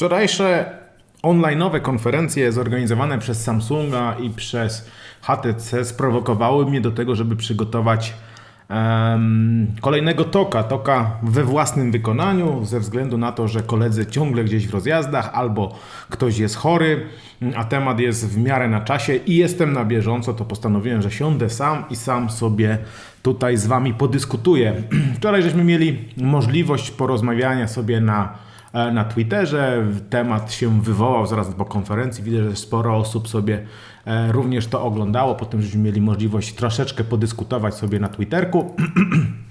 Wczorajsze online'owe konferencje zorganizowane przez Samsunga i przez HTC sprowokowały mnie do tego, żeby przygotować em, kolejnego toka, toka we własnym wykonaniu, ze względu na to, że koledzy ciągle gdzieś w rozjazdach albo ktoś jest chory, a temat jest w miarę na czasie i jestem na bieżąco, to postanowiłem, że siądę sam i sam sobie tutaj z wami podyskutuję. Wczoraj żeśmy mieli możliwość porozmawiania sobie na na Twitterze. Temat się wywołał zaraz po konferencji. Widzę, że sporo osób sobie e, również to oglądało. Potem żeśmy mieli możliwość troszeczkę podyskutować sobie na Twitterku.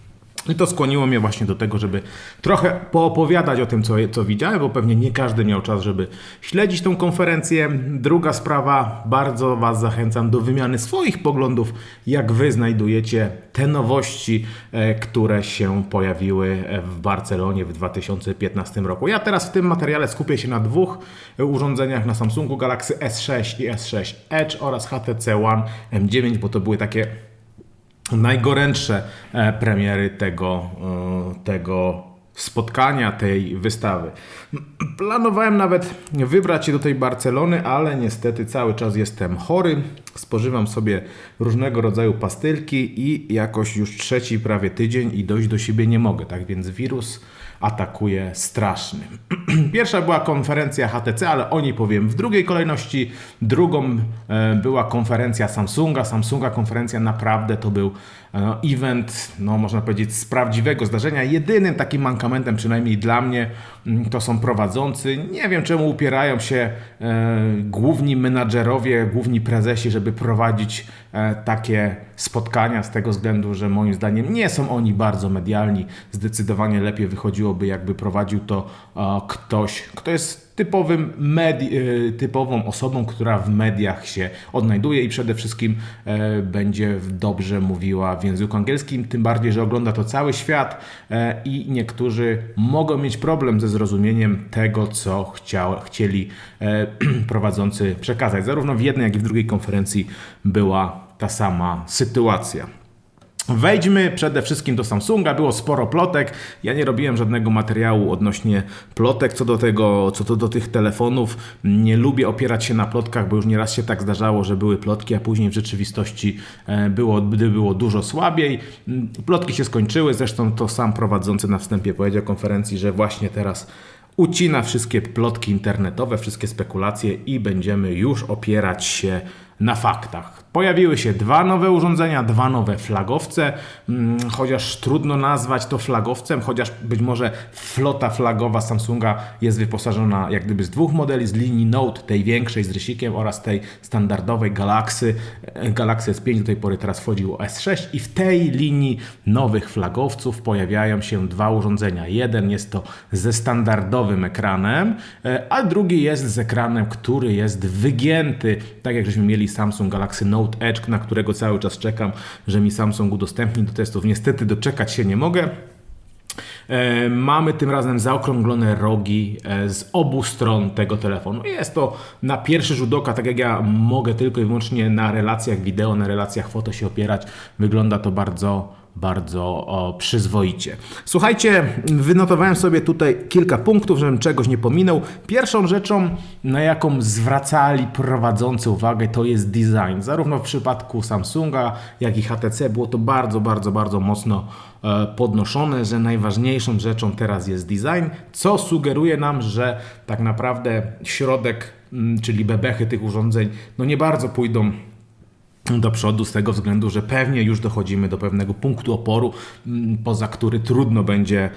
I to skłoniło mnie właśnie do tego, żeby trochę poopowiadać o tym, co, co widziałem, bo pewnie nie każdy miał czas, żeby śledzić tą konferencję. Druga sprawa, bardzo Was zachęcam do wymiany swoich poglądów, jak Wy znajdujecie te nowości, e, które się pojawiły e, w Barcelonie w 2015 roku. Ja teraz w tym materiale skupię się na dwóch e, urządzeniach, na Samsungu Galaxy S6 i S6 Edge oraz HTC One M9, bo to były takie najgorętsze e, premiery tego, e, tego spotkania, tej wystawy. Planowałem nawet wybrać się do tej Barcelony, ale niestety cały czas jestem chory. Spożywam sobie różnego rodzaju pastylki i jakoś już trzeci prawie tydzień i dojść do siebie nie mogę. Tak więc wirus atakuje straszny. Pierwsza była konferencja HTC, ale o niej powiem w drugiej kolejności. Drugą e, była konferencja Samsunga. Samsunga konferencja naprawdę to był event, no można powiedzieć, z prawdziwego zdarzenia. Jedynym takim mankamentem, przynajmniej dla mnie, mm, to są prowadzący. Nie wiem czemu upierają się e, główni menadżerowie, główni prezesi, żeby prowadzić e, takie spotkania z tego względu, że moim zdaniem nie są oni bardzo medialni. Zdecydowanie lepiej wychodziłoby, jakby prowadził to e, ktoś, kto jest typowym medi- e, typową osobą, która w mediach się odnajduje i przede wszystkim e, będzie dobrze mówiła w języku angielskim, tym bardziej, że ogląda to cały świat e, i niektórzy mogą mieć problem ze zrozumieniem tego, co chciał, chcieli e, prowadzący przekazać. Zarówno w jednej, jak i w drugiej konferencji była ta sama sytuacja. Wejdźmy przede wszystkim do Samsunga. Było sporo plotek. Ja nie robiłem żadnego materiału odnośnie plotek co do tego, co to do tych telefonów. Nie lubię opierać się na plotkach, bo już nieraz się tak zdarzało, że były plotki, a później w rzeczywistości e, było, było dużo słabiej. Mm, Plotki się skończyły. Zresztą to sam prowadzący na wstępie powiedział konferencji, że właśnie teraz ucina wszystkie plotki internetowe, wszystkie spekulacje i będziemy już opierać się na faktach. Pojawiły się dwa nowe urządzenia, dwa nowe flagowce, mm, chociaż trudno nazwać to flagowcem, chociaż być może flota flagowa Samsunga jest wyposażona jak gdyby z dwóch modeli, z linii Note, tej większej z rysikiem oraz tej standardowej Galaxy. E, Galaxy S5 do tej pory teraz wchodziło S6 i w tej linii nowych flagowców pojawiają się dwa urządzenia. Jeden jest to ze standardowym ekranem, e, a drugi jest z ekranem, który jest wygięty, tak jak żeśmy mieli Samsung Galaxy Note Edge, na którego cały czas czekam, że mi Samsung udostępni do testów. Niestety doczekać się nie mogę. E, Mamy tym razem zaokrąglone rogi e, z obu stron tego telefonu. Jest to na pierwszy rzut oka, tak jak ja mogę tylko i wyłącznie na relacjach wideo, na relacjach foto się opierać. Wygląda to bardzo, bardzo przyzwoicie. Słuchajcie, wynotowałem sobie tutaj kilka punktów, żebym czegoś nie pominął. Pierwszą rzeczą, na jaką zwracali prowadzący uwagę, to jest design. Zarówno w przypadku Samsunga, jak i HTC było to bardzo, bardzo, bardzo mocno e, podnoszone, że najważniejszą rzeczą teraz jest design, co sugeruje nam, że tak naprawdę środek, czyli bebechy tych urządzeń, no nie bardzo pójdą do przodu z tego względu, że pewnie już dochodzimy do pewnego punktu oporu, mm, poza który trudno będzie,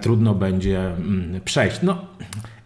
trudno będzie mm, przejść. No,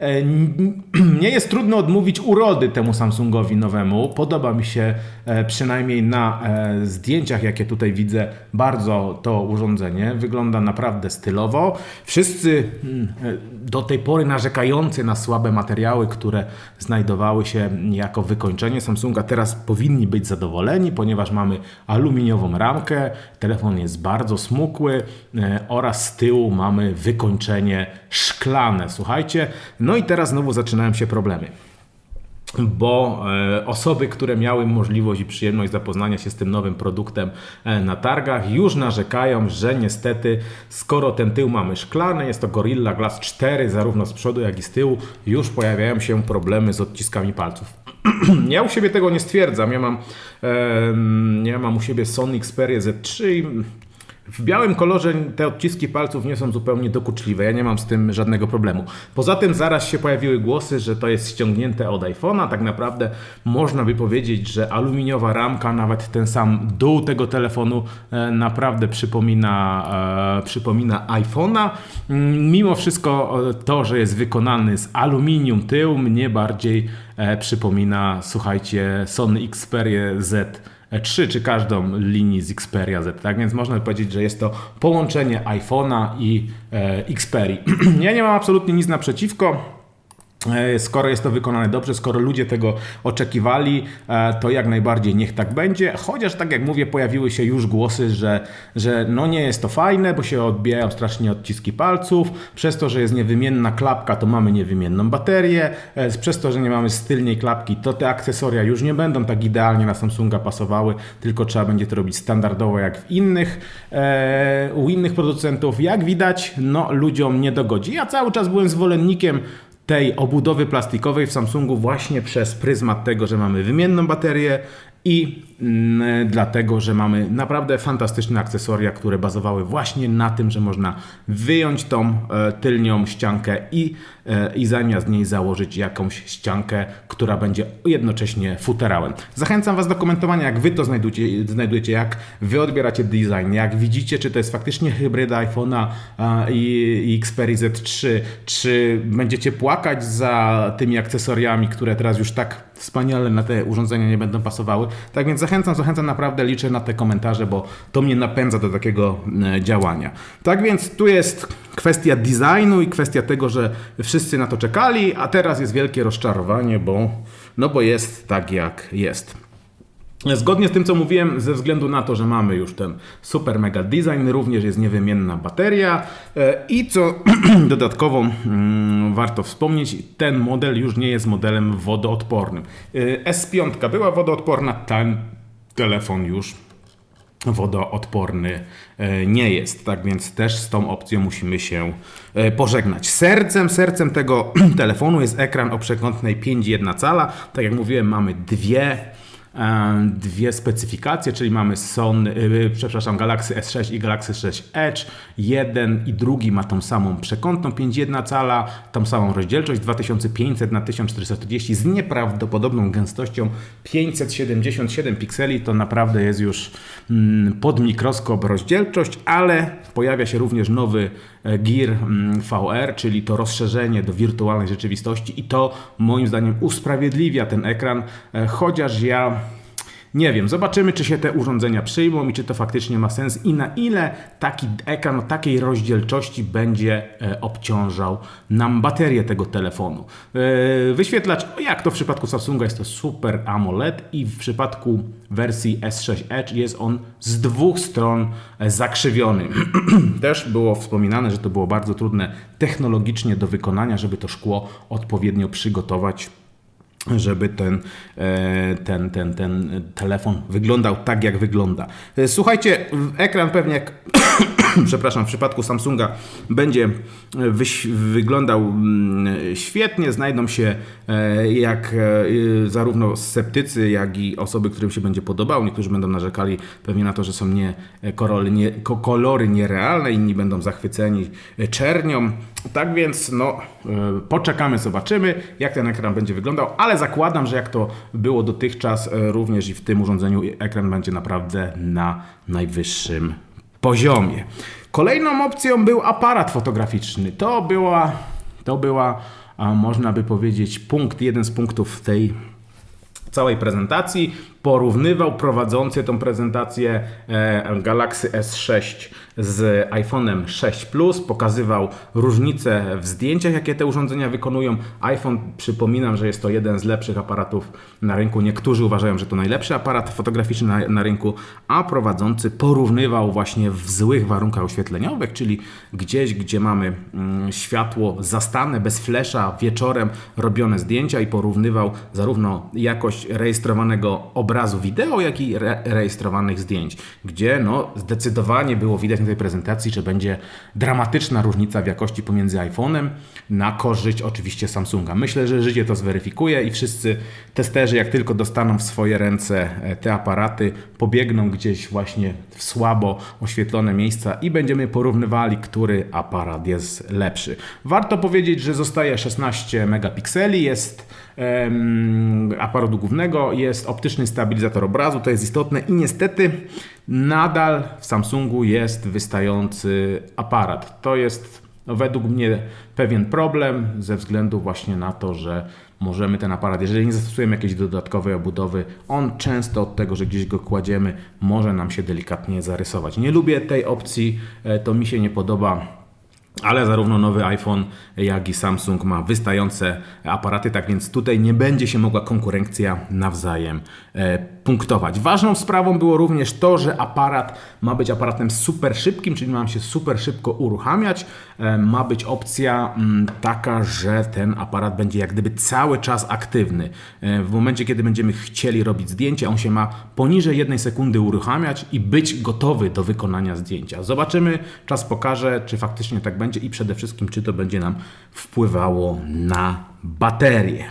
e, nie jest trudno odmówić urody temu Samsungowi nowemu. Podoba mi się e, przynajmniej na e, zdjęciach, jakie tutaj widzę, bardzo to urządzenie. Wygląda naprawdę stylowo. Wszyscy mm, e, do tej pory narzekający na słabe materiały, które znajdowały się jako wykończenie Samsunga, teraz powinni być zadowoleni, ponieważ mamy aluminiową ramkę, telefon jest bardzo smukły e, oraz z tyłu mamy wykończenie szklane. Słuchajcie, no i teraz znowu zaczynają się problemy. bo e, osoby, które miały możliwość i przyjemność zapoznania się z tym nowym produktem e, na targach, już narzekają, że niestety, skoro ten tył mamy szklany, jest to Gorilla Glass 4, zarówno z przodu, jak i z tyłu, już pojawiają się problemy z odciskami palców. ja u siebie tego nie stwierdzam. Ja mam, em, ja mam u siebie Sony Xperia Z3 i w białym kolorze te odciski palców nie są zupełnie dokuczliwe. Ja nie mam z tym żadnego problemu. Poza tym zaraz się pojawiły głosy, że to jest ściągnięte od iPhone'a. Tak naprawdę można by powiedzieć, że aluminiowa ramka, nawet ten sam dół tego telefonu e, naprawdę przypomina, e, przypomina iPhone'a. Mm, Mimo wszystko e, to, że jest wykonany z aluminium tył, mnie bardziej e, przypomina, słuchajcie, Sony Xperia Z. 3 czy każdą linii z Xperia Z. Tak więc można powiedzieć, że jest to połączenie iPhone'a i e, Xperii. ja nie mam absolutnie nic naprzeciwko. E, Skoro jest to wykonane dobrze, skoro ludzie tego oczekiwali, e, to jak najbardziej niech tak będzie. Chociaż tak jak mówię, pojawiły się już głosy, że, że no nie jest to fajne, bo się odbijają strasznie odciski palców. Przez to, że jest niewymienna klapka, to mamy niewymienną baterię. E, Przez to, że nie mamy stylnej klapki, to te akcesoria już nie będą tak idealnie na Samsunga pasowały, tylko trzeba będzie to robić standardowo jak w innych, u innych producentów. Jak widać, no ludziom nie dogodzi. Ja cały czas byłem zwolennikiem tej obudowy plastikowej w Samsungu właśnie przez pryzmat tego, że mamy wymienną baterię i mm, dlatego, że mamy naprawdę fantastyczne akcesoria, które bazowały właśnie na tym, że można wyjąć tą e, tylnią ściankę i, e, i zamiast niej założyć jakąś ściankę, która będzie jednocześnie futerałem. Zachęcam Was do komentowania, jak Wy to znajdujecie, znajdujecie jak Wy odbieracie design, jak widzicie, czy to jest faktycznie hybryda iPhone'a i, i Xperia Z3, czy będziecie płakać za tymi akcesoriami, które teraz już tak wspaniale na te urządzenia nie będą pasowały. Tak więc zachęcam, zachęcam naprawdę, liczę na te komentarze, bo to mnie napędza do takiego e, działania. Tak więc tu jest kwestia designu i kwestia tego, że wszyscy na to czekali, a teraz jest wielkie rozczarowanie, bo, no bo jest tak jak jest. Zgodnie z tym, co mówiłem, ze względu na to, że mamy już ten super mega design, również jest niewymienna bateria e, i co dodatkowo mm, warto wspomnieć, ten model już nie jest modelem wodoodpornym. E, S5 była wodoodporna, ten telefon już wodoodporny e, nie jest. Tak więc też z tą opcją musimy się pożegnać. Sercem, sercem tego telefonu jest ekran o przekątnej 5,1 cala. Tak jak mówiłem, mamy dwie dwie specyfikacje, czyli mamy Sony, yy, przepraszam, Galaxy S6 i Galaxy S6 Edge. Jeden i drugi ma tą samą przekątną 5,1 cala, tą samą rozdzielczość 2500 na 1440 z nieprawdopodobną gęstością 577 pikseli. To naprawdę jest już mm, pod mikroskop rozdzielczość, ale pojawia się również nowy e, Gear mm, VR, czyli to rozszerzenie do wirtualnej rzeczywistości i to moim zdaniem usprawiedliwia ten ekran, e, chociaż ja nie wiem, zobaczymy, czy się te urządzenia przyjmą i czy to faktycznie ma sens i na ile taki ekran takiej rozdzielczości będzie e, obciążał nam baterię tego telefonu. E, wyświetlacz, jak to w przypadku Samsunga jest to Super AMOLED i w przypadku wersji S6 Edge jest on z dwóch stron e, zakrzywiony. Też było wspominane, że to było bardzo trudne technologicznie do wykonania, żeby to szkło odpowiednio przygotować żeby ten, e, ten, ten, ten telefon wyglądał tak, jak wygląda. E, Słuchajcie, ekran pewnie jak, przepraszam, w przypadku Samsunga będzie wyś- wyglądał mm, świetnie. Znajdą się e, jak e, zarówno sceptycy, jak i osoby, którym się będzie podobał. Niektórzy będą narzekali pewnie na to, że są nie, kolory, nie, ko- kolory nierealne, inni będą zachwyceni czernią. Tak więc no, e, poczekamy, zobaczymy, jak ten ekran będzie wyglądał, ale zakładam, że jak to było dotychczas, e, również i w tym urządzeniu ekran będzie naprawdę na najwyższym poziomie. Kolejną opcją był aparat fotograficzny. To była, to była można by powiedzieć, punkt, jeden z punktów tej całej prezentacji. Porównywał prowadzący tą prezentację e, Galaxy S6 z iPhone'em 6 Plus, pokazywał różnice w zdjęciach, jakie te urządzenia wykonują. iPhone, przypominam, że jest to jeden z lepszych aparatów na rynku. Niektórzy uważają, że to najlepszy aparat fotograficzny na, na rynku, a prowadzący porównywał właśnie w złych warunkach oświetleniowych, czyli gdzieś, gdzie mamy mm, światło zastane, bez flesza, wieczorem robione zdjęcia i porównywał zarówno jakość rejestrowanego obrazu wideo, jak i re rejestrowanych zdjęć, gdzie no, zdecydowanie było widać na tej prezentacji, że będzie dramatyczna różnica w jakości pomiędzy iPhone'em na korzyść oczywiście Samsunga. Myślę, że życie to zweryfikuje i wszyscy testerzy, jak tylko dostaną w swoje ręce e, te aparaty, pobiegną gdzieś właśnie w słabo oświetlone miejsca i będziemy porównywali, który aparat jest lepszy. Warto powiedzieć, że zostaje 16 megapikseli, jest aparatu głównego, jest optyczny stabilizator obrazu, to jest istotne i niestety nadal w Samsungu jest wystający aparat. To jest no, według mnie pewien problem ze względu właśnie na to, że możemy ten aparat, jeżeli nie zastosujemy jakiejś dodatkowej obudowy, on często od tego, że gdzieś go kładziemy, może nam się delikatnie zarysować. Nie lubię tej opcji, e, to mi się nie podoba. Ale zarówno nowy iPhone, jak i Samsung ma wystające aparaty, tak więc tutaj nie będzie się mogła konkurencja nawzajem e, punktować. Ważną sprawą było również to, że aparat ma być aparatem super szybkim, czyli ma się super szybko uruchamiać. E, ma być opcja m, taka, że ten aparat będzie jak gdyby cały czas aktywny. E, w momencie, kiedy będziemy chcieli robić zdjęcie, on się ma poniżej jednej sekundy uruchamiać i być gotowy do wykonania zdjęcia. Zobaczymy, czas pokaże, czy faktycznie tak będzie i przede wszystkim, czy to będzie nam wpływało na baterię.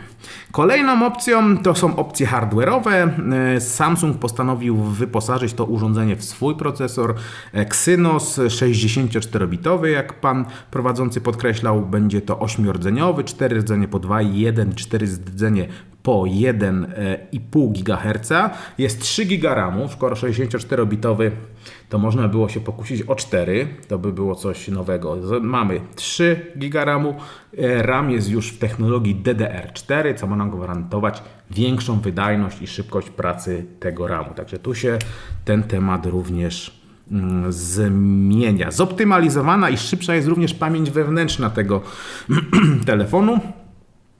Kolejną opcją to są opcje hardware'owe. E, Samsung postanowił wyposażyć to urządzenie w swój procesor Exynos 64-bitowy, jak pan prowadzący podkreślał, będzie to 8-rdzeniowy, 4 rdzenie po 2 i 1, 4 rdzenie po 1,5 GHz. Jest 3 GB RAMu, skoro 64-bitowy to można było się pokusić o 4, to by było coś nowego. Mamy 3 GB RAMu, RAM jest już w technologii DDR4, co ma nam gwarantować większą wydajność i szybkość pracy tego RAMu. Także tu się ten temat również mm, zmienia. Zoptymalizowana i szybsza jest również pamięć wewnętrzna tego telefonu.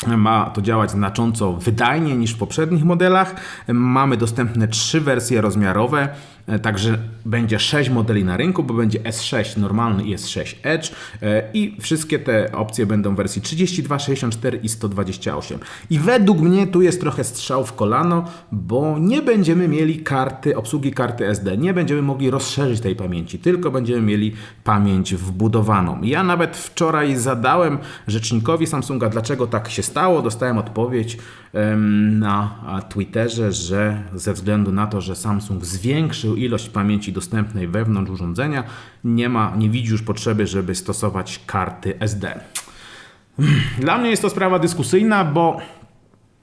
Ma to działać znacząco wydajniej niż w poprzednich modelach. Mamy dostępne trzy wersje rozmiarowe. E, także będzie 6 modeli na rynku, bo będzie S6 normalny i S6 Edge e, i wszystkie te opcje będą w wersji 32, 64 i 128. I według mnie tu jest trochę strzał w kolano, bo nie będziemy mieli karty, obsługi karty SD, nie będziemy mogli rozszerzyć tej pamięci, tylko będziemy mieli pamięć wbudowaną. Ja nawet wczoraj zadałem rzecznikowi Samsunga, dlaczego tak się stało. Dostałem odpowiedź na Twitterze, że ze względu na to, że Samsung zwiększył ilość pamięci dostępnej wewnątrz urządzenia, nie ma, nie widzi już potrzeby, żeby stosować karty SD. Dla mnie jest to sprawa dyskusyjna, bo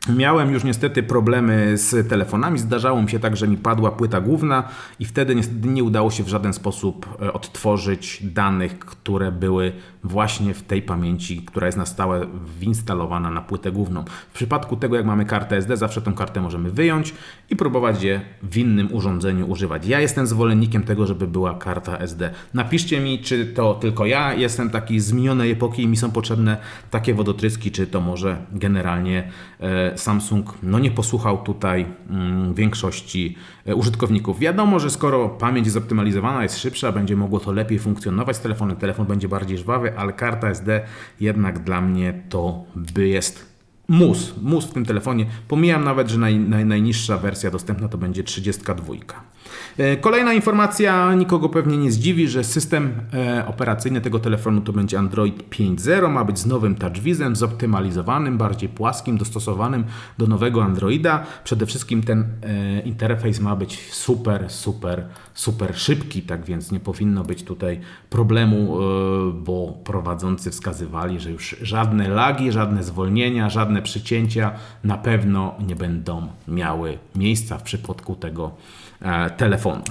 Miałem już niestety problemy z telefonami. Zdarzało mi się tak, że mi padła płyta główna i wtedy niestety nie udało się w żaden sposób e, odtworzyć danych, które były właśnie w tej pamięci, która jest na stałe winstalowana na płytę główną. W przypadku tego, jak mamy kartę SD, zawsze tę kartę możemy wyjąć i próbować je w innym urządzeniu używać. Ja jestem zwolennikiem tego, żeby była karta SD. Napiszcie mi, czy to tylko ja jestem taki z minionej epoki i mi są potrzebne takie wodotryski, czy to może generalnie e, Samsung no nie posłuchał tutaj mm, większości e, użytkowników. Wiadomo, że skoro pamięć zoptymalizowana jest szybsza, będzie mogło to lepiej funkcjonować z telefonem, telefon będzie bardziej żwawy, ale karta SD jednak dla mnie to by jest mus, mus w tym telefonie. Pomijam nawet, że naj, naj, najniższa wersja dostępna to będzie 32. E, kolejna informacja, nikogo pewnie nie zdziwi, że system e, operacyjny tego telefonu to będzie Android 5.0, ma być z nowym TouchWizem, zoptymalizowanym, bardziej płaskim, dostosowanym do nowego Androida. Przede wszystkim ten e, interfejs ma być super, super, super szybki, tak więc nie powinno być tutaj problemu, bo prowadzący wskazywali, że już żadne lagi, żadne zwolnienia, żadne przycięcia na pewno nie będą miały miejsca w przypadku tego telefonu.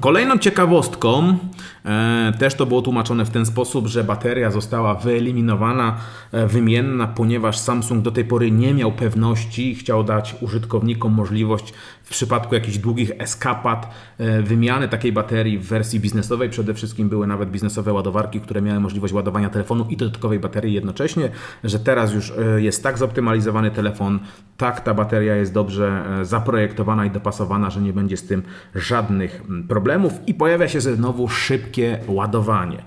Kolejną ciekawostką, e, też to było tłumaczone w ten sposób, że bateria została wyeliminowana, e, wymienna, ponieważ Samsung do tej pory nie miał pewności i chciał dać użytkownikom możliwość w przypadku jakichś długich eskapad, e, wymiany takiej baterii w wersji biznesowej. Przede wszystkim były nawet biznesowe ładowarki, które miały możliwość ładowania telefonu i dodatkowej baterii jednocześnie, że teraz już e, jest tak zoptymalizowany telefon, tak ta bateria jest dobrze e, zaprojektowana i dopasowana, że nie będzie z tym żadnych problemów i pojawia się znowu szybkie ładowanie.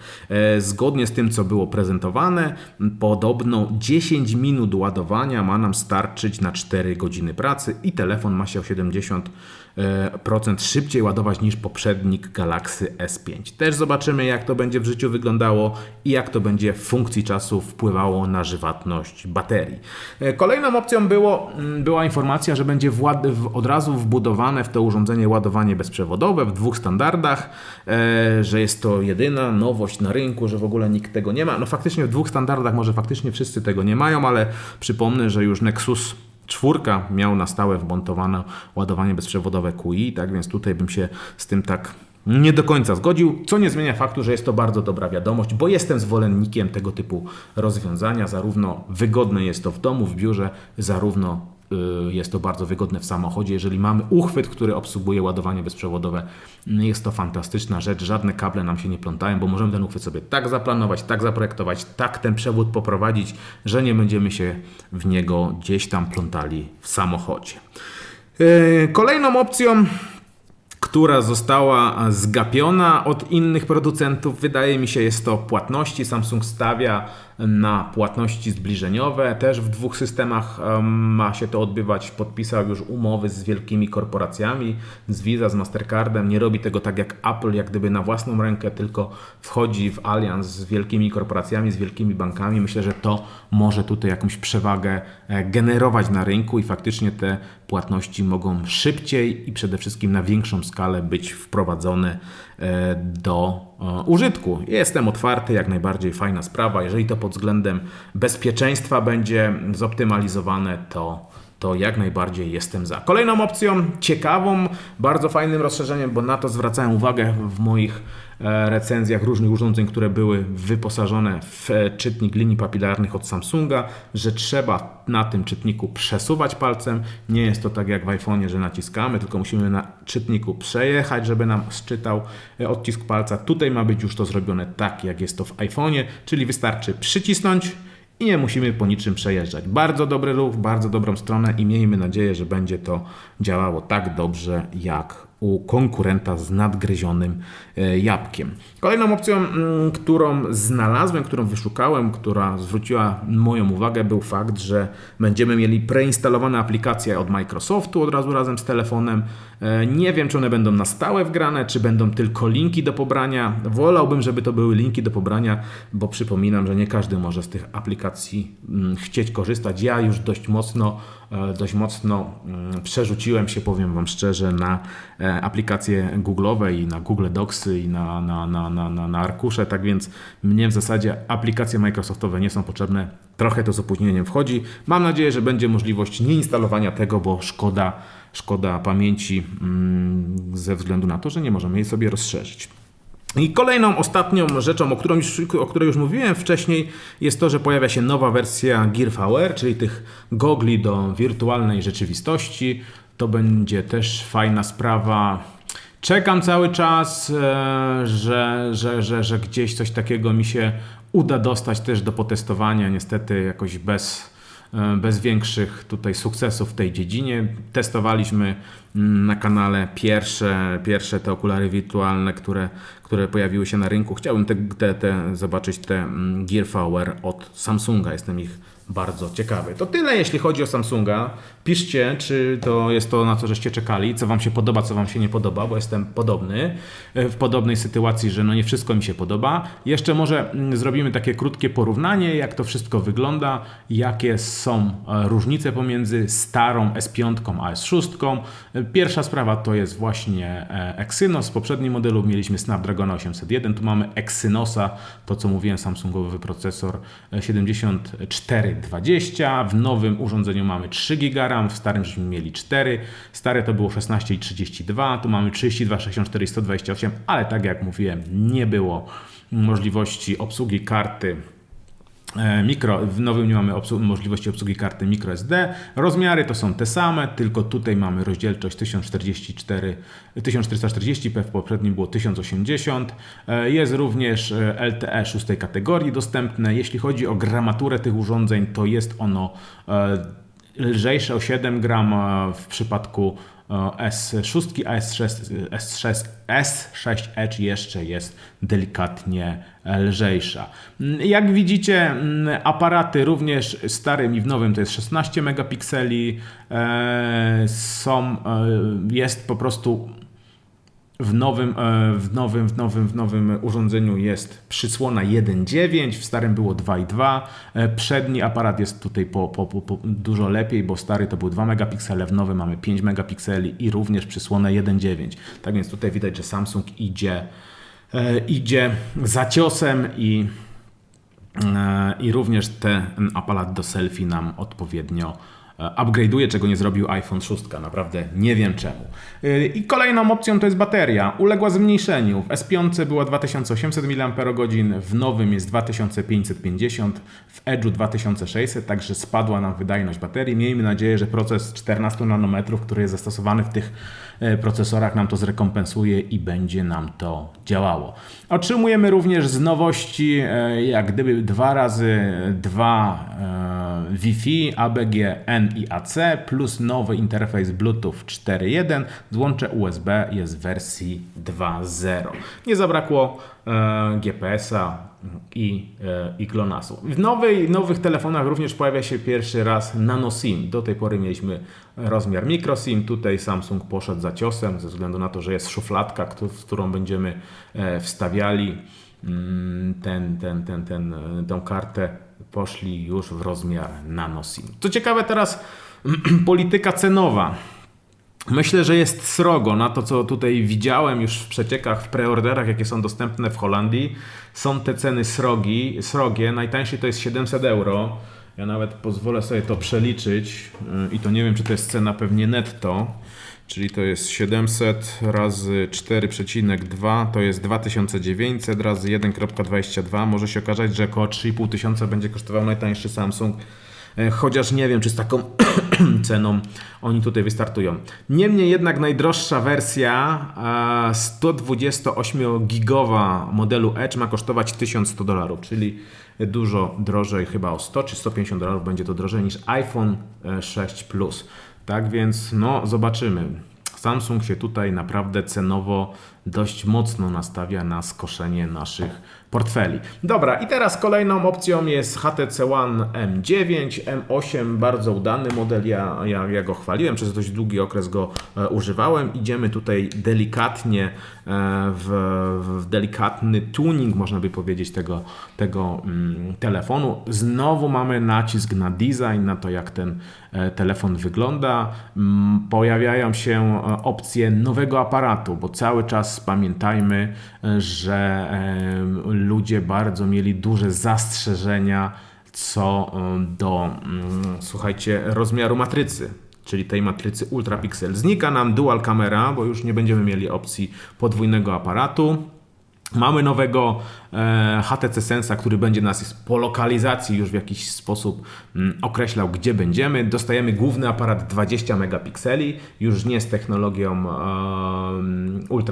Zgodnie z tym, co było prezentowane, podobno 10 minut ładowania ma nam starczyć na 4 godziny pracy i telefon ma się o 70 procent szybciej ładować niż poprzednik Galaxy S5. Też zobaczymy, jak to będzie w życiu wyglądało i jak to będzie w funkcji czasu wpływało na żywotność baterii. E, kolejną opcją było, mm, była informacja, że będzie od razu wbudowane w to urządzenie ładowanie bezprzewodowe w dwóch standardach, e, że jest to jedyna nowość na rynku, że w ogóle nikt tego nie ma. No faktycznie w dwóch standardach może faktycznie wszyscy tego nie mają, ale przypomnę, że już Nexus czwórka miał na stałe wmontowane ładowanie bezprzewodowe QI, tak więc tutaj bym się z tym tak nie do końca zgodził, co nie zmienia faktu, że jest to bardzo dobra wiadomość, bo jestem zwolennikiem tego typu rozwiązania. Zarówno wygodne jest to w domu, w biurze, zarówno jest to bardzo wygodne w samochodzie. Jeżeli mamy uchwyt, który obsługuje ładowanie bezprzewodowe, jest to fantastyczna rzecz. Żadne kable nam się nie plątają, bo możemy ten uchwyt sobie tak zaplanować, tak zaprojektować, tak ten przewód poprowadzić, że nie będziemy się w niego gdzieś tam plątali w samochodzie. Y, kolejną opcją która została zgapiona od innych producentów. Wydaje mi się, jest to płatności. Samsung stawia na płatności zbliżeniowe. Też w dwóch systemach ma się to odbywać. Podpisał już umowy z wielkimi korporacjami, z Visa, z Mastercardem. Nie robi tego tak jak Apple, jak gdyby na własną rękę, tylko wchodzi w alians z wielkimi korporacjami, z wielkimi bankami. Myślę, że to może tutaj jakąś przewagę e, generować na rynku i faktycznie te płatności mogą szybciej i przede wszystkim na większą skalę być wprowadzone e, do e, użytku. Jestem otwarty, jak najbardziej fajna sprawa. Jeżeli to pod względem bezpieczeństwa będzie zoptymalizowane, to to jak najbardziej jestem za. Kolejną opcją, ciekawą, bardzo fajnym rozszerzeniem, bo na to zwracałem uwagę w moich e, recenzjach różnych urządzeń, które były wyposażone w e, czytnik linii papilarnych od Samsunga, że trzeba na tym czytniku przesuwać palcem. Nie jest to tak jak w iPhone'ie, że naciskamy, tylko musimy na czytniku przejechać, żeby nam sczytał e, odcisk palca. Tutaj ma być już to zrobione tak, jak jest to w iPhone'ie, czyli wystarczy przycisnąć i nie musimy po niczym przejeżdżać. Bardzo dobry ruch, bardzo dobrą stronę i miejmy nadzieję, że będzie to działało tak dobrze jak u konkurenta z nadgryzionym e, jabłkiem. Kolejną opcją, mm, którą znalazłem, którą wyszukałem, która zwróciła moją uwagę, był fakt, że będziemy mieli preinstalowane aplikacje od Microsoftu od razu razem z telefonem. E, nie wiem, czy one będą na stałe wgrane, czy będą tylko linki do pobrania. Wolałbym, żeby to były linki do pobrania, bo przypominam, że nie każdy może z tych aplikacji mm, chcieć korzystać. Ja już dość mocno dość mocno mm, przerzuciłem się, powiem Wam szczerze, na e, aplikacje Google'owe i na Google Docsy i na, na, na, na, na, na arkusze, tak więc mnie w zasadzie aplikacje Microsoftowe nie są potrzebne. Trochę to z opóźnieniem wchodzi. Mam nadzieję, że będzie możliwość nieinstalowania tego, bo szkoda, szkoda pamięci mm, ze względu na to, że nie możemy jej sobie rozszerzyć. I kolejną, ostatnią rzeczą, o, którą już, o której już mówiłem wcześniej, jest to, że pojawia się nowa wersja Gear VR, czyli tych gogli do wirtualnej rzeczywistości. To będzie też fajna sprawa. Czekam cały czas, e, że, że, że, że gdzieś coś takiego mi się uda dostać też do potestowania. Niestety jakoś bez bez większych tutaj sukcesów w tej dziedzinie. Testowaliśmy mm, na kanale pierwsze, pierwsze te okulary wirtualne, które, które pojawiły się na rynku. Chciałbym te, te, te zobaczyć te mm, Gear VR od Samsunga. Jestem ich bardzo ciekawy. To tyle, jeśli chodzi o Samsunga. Piszcie, czy to jest to, na co żeście czekali, co Wam się podoba, co Wam się nie podoba, bo jestem podobny, e, w podobnej sytuacji, że no nie wszystko mi się podoba. Jeszcze może mm, zrobimy takie krótkie porównanie, jak to wszystko wygląda, jakie są e, różnice pomiędzy starą S5 a S6. E, pierwsza sprawa to jest właśnie Exynos. W poprzednim modelu mieliśmy Snapdragon 801, tu mamy Exynosa, to co mówiłem, Samsungowy procesor 7420. W nowym urządzeniu mamy 3 GB W starym żeśmy mieli 4, stare to było 16 i 32, tu mamy 32, 64 i 128, ale tak jak mówiłem, nie było możliwości obsługi karty E, Mikro, w nowym nie mamy możliwości obsługi karty microSD. Rozmiary to są te same, tylko tutaj mamy rozdzielczość 1044, 1440p, w poprzednim było 1080. E, Jest również e, LTE szóstej kategorii dostępne. Jeśli chodzi o gramaturę tych urządzeń, to jest ono e, lżejsze o 7 gram e, w przypadku e, S6, a S6, S6, S6 Edge jeszcze jest delikatnie lżejsza. Mm, Jak widzicie, mm, aparaty również starym i w nowym to jest 16 megapikseli. e, Są, jest po prostu w nowym, e, w nowym, w nowym, w nowym urządzeniu jest przysłona 1.9, w starym było 2.2. E, Przedni aparat jest tutaj po, po, po, dużo lepiej, bo stary to był 2 megapiksele, w nowym mamy 5 megapikseli i również przysłona 1.9. Tak więc tutaj widać, że Samsung idzie, e, idzie za ciosem i I również ten aparat do selfie nam odpowiednio upgrade'uje, czego nie zrobił iPhone 6. Naprawdę nie wiem czemu. E, I kolejną opcją to jest bateria. Uległa zmniejszeniu. W S5 była 2800 mAh, w nowym jest 2550, w Edge'u 2600, także spadła nam wydajność baterii. Miejmy nadzieję, że proces 14 nanometrów, który jest zastosowany w tych e, procesorach nam to zrekompensuje i będzie nam to działało. Otrzymujemy również z nowości e, jak gdyby dwa razy dwa e, Wi-Fi, ABG, N i AC plus nowy interfejs Bluetooth 4.1. Złącze USB jest w wersji 2.0. Nie zabrakło e, GPS-a i, e, i. W nowej, nowych telefonach również pojawia się pierwszy raz nano SIM. Do tej pory mieliśmy rozmiar micro SIM. Tutaj Samsung poszedł za ciosem ze względu na to, że jest szufladka, w którą będziemy e, wstawiali mm, ten, ten, ten, ten, e, tą kartę. Poszli już w rozmiar nano SIM. Co ciekawe teraz polityka cenowa. Myślę, że jest srogo na to, co tutaj widziałem już w przeciekach, w preorderach, jakie są dostępne w Holandii. Są te ceny srogi, srogie. Najtańszy to jest 700 euro. Ja nawet pozwolę sobie to przeliczyć yy, i to nie wiem, czy to jest cena pewnie netto. Czyli to jest 700 razy 4,2 to jest 2900 razy 1,22. Może się okazać, że około 3,5 tysiąca będzie kosztował najtańszy Samsung. E, Chociaż nie wiem, czy z taką ceną oni tutaj wystartują. Niemniej jednak najdroższa wersja e, 128-gigowa modelu Edge ma kosztować 1100 dolarów, czyli dużo drożej, chyba o 100 czy 150 dolarów będzie to drożej niż iPhone e, 6 Plus. Tak więc, no, zobaczymy. Samsung się tutaj naprawdę cenowo dość mocno nastawia na skoszenie naszych portfeli. Dobra, i teraz kolejną opcją jest HTC One M9, M8, bardzo udany model, ja, ja, ja go chwaliłem, przez dość długi okres go e, używałem. Idziemy tutaj delikatnie e, w, w delikatny tuning, można by powiedzieć, tego, tego mm, telefonu. Znowu mamy nacisk na design, na to jak ten e, telefon wygląda. Pojawiają się e, opcje nowego aparatu, bo cały czas pamiętajmy, że ludzie bardzo mieli duże zastrzeżenia co do, mm, słuchajcie, rozmiaru matrycy. Czyli tej matrycy Ultra Pixel. Znika nam dual kamera, bo już nie będziemy mieli opcji podwójnego aparatu. Mamy nowego e, HTC Sensa, który będzie nas po lokalizacji już w jakiś sposób mm, określał, gdzie będziemy. Dostajemy główny aparat 20 megapikseli, już nie z technologią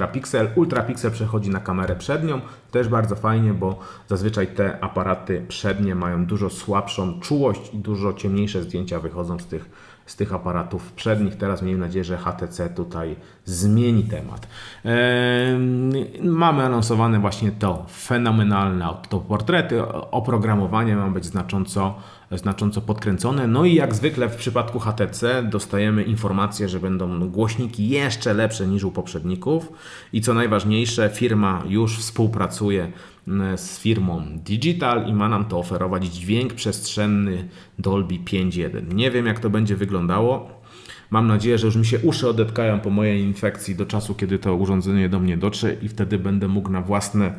Pixel. Ultra Pixel przechodzi na kamerę przednią, też bardzo fajnie, bo zazwyczaj te aparaty przednie mają dużo słabszą czułość i dużo ciemniejsze zdjęcia wychodzą z tych z tych aparatów przednich. Teraz miejmy nadzieję, że HTC tutaj zmieni temat. Ehm, Mamy anonsowane właśnie to fenomenalne autoportrety. Oprogramowanie ma być znacząco, znacząco podkręcone. No i jak zwykle w przypadku HTC dostajemy informację, że będą głośniki jeszcze lepsze niż u poprzedników. I co najważniejsze, firma już współpracuje mm, z firmą Digital i ma nam to oferować dźwięk przestrzenny Dolby 5.1. Nie wiem jak to będzie wyglądało. Mam nadzieję, że już mi się uszy odetkają po mojej infekcji do czasu, kiedy to urządzenie do mnie dotrze i wtedy będę mógł na własne,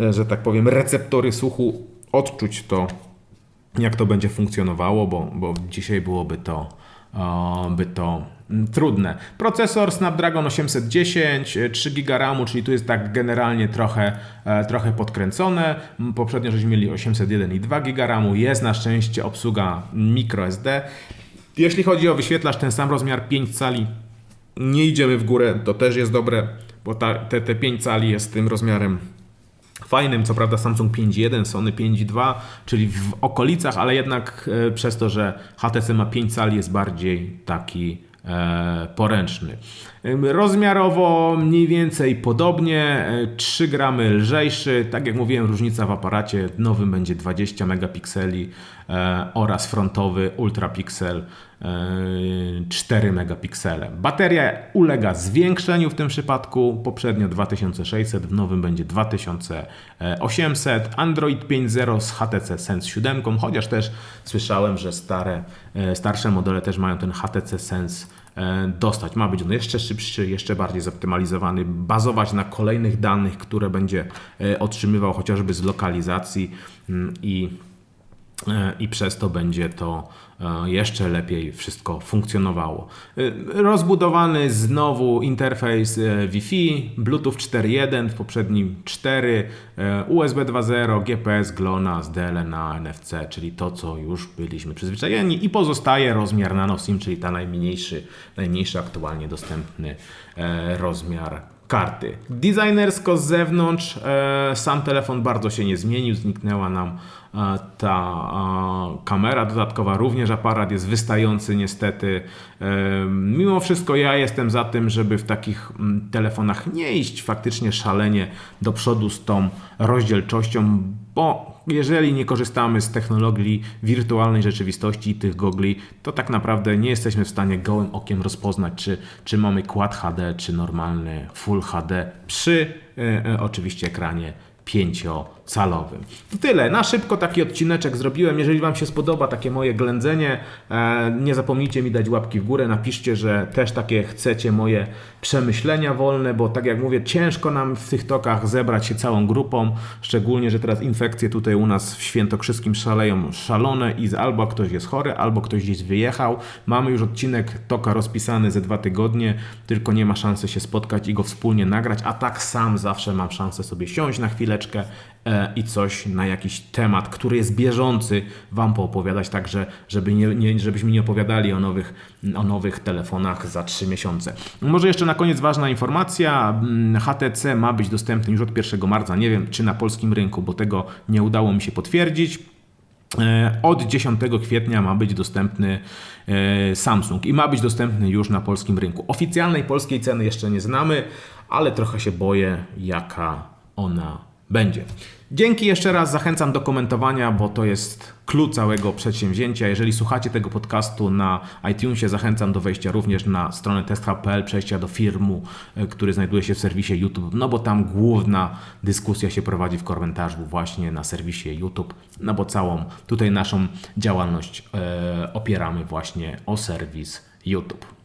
e, że tak powiem, receptory słuchu odczuć to, jak to będzie funkcjonowało, bo, bo dzisiaj byłoby to, by to mm, trudne. Procesor Snapdragon 810, e, 3 GB RAMu, czyli tu jest tak generalnie trochę, e, trochę podkręcone. Poprzednio żeśmy mieli 801 i 2 GB RAMu. Jest na szczęście obsługa microSD. Jeśli chodzi o wyświetlacz, ten sam rozmiar 5 cali. Nie idziemy w górę, to też jest dobre, bo ta, te, te 5 cali jest tym rozmiarem fajnym, co prawda Samsung 5.1, Sony 5.2, czyli w okolicach, ale jednak e, przez to, że HTC ma 5 cali jest bardziej taki e, poręczny. Rozmiarowo mniej więcej podobnie, e, 3 gramy lżejszy, tak jak mówiłem różnica w aparacie, nowym będzie 20 megapikseli e, oraz frontowy ultrapixel e, 4 megapiksele. Bateria ulega zwiększeniu w tym przypadku, poprzednio 2600, w nowym będzie 2800, Android 5.0 z HTC Sense 7, chociaż też słyszałem, że stare, e, starsze modele też mają ten HTC Sense e, dostać. Ma być on jeszcze szybszy, jeszcze bardziej zoptymalizowany, bazować na kolejnych danych, które będzie e, otrzymywał chociażby z lokalizacji mm, i E, i przez to będzie to e, jeszcze lepiej wszystko funkcjonowało. E, Rozbudowany znowu interfejs e, Wi-Fi, Bluetooth 4.1, w poprzednim 4, e, USB 2.0, GPS, GLONASS, DLNA, NFC, czyli to, co już byliśmy przyzwyczajeni i pozostaje rozmiar nano SIM, czyli ta najmniejszy, najmniejszy aktualnie dostępny e, rozmiar karty. Designersko z zewnątrz e, sam telefon bardzo się nie zmienił, zniknęła nam e, ta e, kamera dodatkowa, również aparat jest wystający niestety. E, mimo wszystko ja jestem za tym, żeby w takich mm, telefonach nie iść faktycznie szalenie do przodu z tą rozdzielczością, bo jeżeli nie korzystamy z technologii wirtualnej rzeczywistości i tych gogli, to tak naprawdę nie jesteśmy w stanie gołym okiem rozpoznać, czy, czy mamy Quad HD, czy normalny Full HD przy e, e, oczywiście ekranie To tyle. Na szybko taki odcineczek zrobiłem. Jeżeli Wam się spodoba takie moje ględzenie, e, nie zapomnijcie mi dać łapki w górę. Napiszcie, że też takie chcecie moje przemyślenia wolne, bo tak jak mówię, ciężko nam w tych tokach zebrać się całą grupą. Szczególnie, że teraz infekcje tutaj u nas w Świętokrzyskim szaleją szalone i albo ktoś jest chory, albo ktoś gdzieś wyjechał. Mamy już odcinek toka rozpisany ze dwa tygodnie, tylko nie ma szansy się spotkać i go wspólnie nagrać, a tak sam zawsze mam szansę sobie siąść na chwileczkę i coś na jakiś temat, który jest bieżący, Wam poopowiadać, także żeby nie, nie, żebyśmy nie opowiadali o nowych, o nowych telefonach za 3 miesiące. Może jeszcze na koniec ważna informacja. Mm, HTC ma być dostępny już od 1 marca. Nie wiem, czy na polskim rynku, bo tego nie udało mi się potwierdzić. E, Od 10 kwietnia ma być dostępny e, Samsung i ma być dostępny już na polskim rynku. Oficjalnej polskiej ceny jeszcze nie znamy, ale trochę się boję, jaka ona będzie. Dzięki jeszcze raz, zachęcam do komentowania, bo to jest clue całego przedsięwzięcia. Jeżeli słuchacie tego podcastu na iTunesie, zachęcam do wejścia również na stronę testhub.pl, przejścia do firmu, e, który znajduje się w serwisie YouTube, no bo tam główna dyskusja się prowadzi w komentarzu właśnie na serwisie YouTube, no bo całą tutaj naszą działalność e, opieramy właśnie o serwis YouTube.